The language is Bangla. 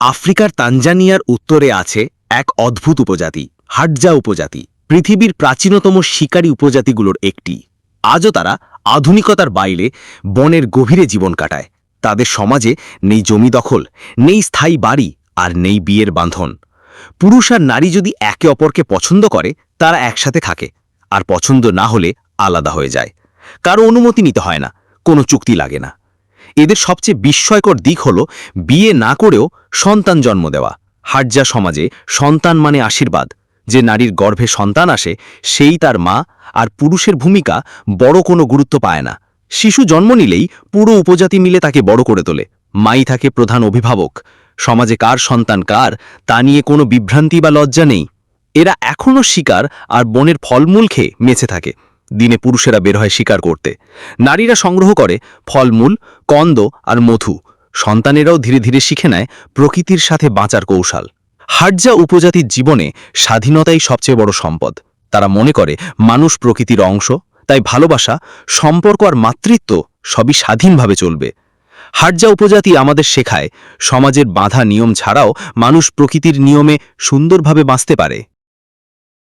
আফ্রিকার তানজানিয়ার উত্তরে আছে এক অদ্ভুত উপজাতি, হাটজা উপজাতি। পৃথিবীর প্রাচীনতম শিকারী উপজাতিগুলোর একটি। আজও তারা আধুনিকতার বাইরে বনের গভীরে জীবন কাটায়। তাদের সমাজে নেই জমি দখল, নেই স্থায়ী বাড়ি আর নেই বিয়ের বাঁধন। পুরুষ আর নারী যদি একে অপরকে পছন্দ করে, তারা একসাথে থাকে আর পছন্দ না হলে আলাদা হয়ে যায়। কারও অনুমতি নিতে হয় না, কোনো চুক্তি লাগে না। এদের সবচেয়ে বিস্ময়কর দিক হল বিয়ে না করেও সন্তান জন্ম দেওয়া। হাটজা সমাজে সন্তান মানে আশীর্বাদ। যে নারীর গর্ভে সন্তান আসে, সেই তার মা আর পুরুষের ভূমিকা বড় কোনো গুরুত্ব পায় না। শিশু জন্ম নিলেই পুরো উপজাতি মিলে তাকে বড় করে তোলে। মাই থাকে প্রধান অভিভাবক। সমাজে কার সন্তান কার, তা নিয়ে কোনো বিভ্রান্তি বা লজ্জা নেই। এরা এখনও শিকার আর বনের ফলমূল খেয়ে মেছে থাকে। দিনে পুরুষেরা বের হয় শিকার করতে। নারীরা সংগ্রহ করে ফলমূল, কন্দ আর মধু। সন্তানেরাও ধীরে ধীরে শিখে নেয় প্রকৃতির সাথে বাঁচার কৌশল। হাটজা উপজাতির জীবনে স্বাধীনতাই সবচেয়ে বড় সম্পদ। তারা মনে করে মানুষ প্রকৃতির অংশ, তাই ভালোবাসা, সম্পর্ক আর মাতৃত্ব সবই স্বাধীনভাবে চলবে। হাটজা উপজাতি আমাদের শেখায়, সমাজের বাঁধা নিয়ম ছাড়াও মানুষ প্রকৃতির নিয়মে সুন্দরভাবে বাঁচতে পারে।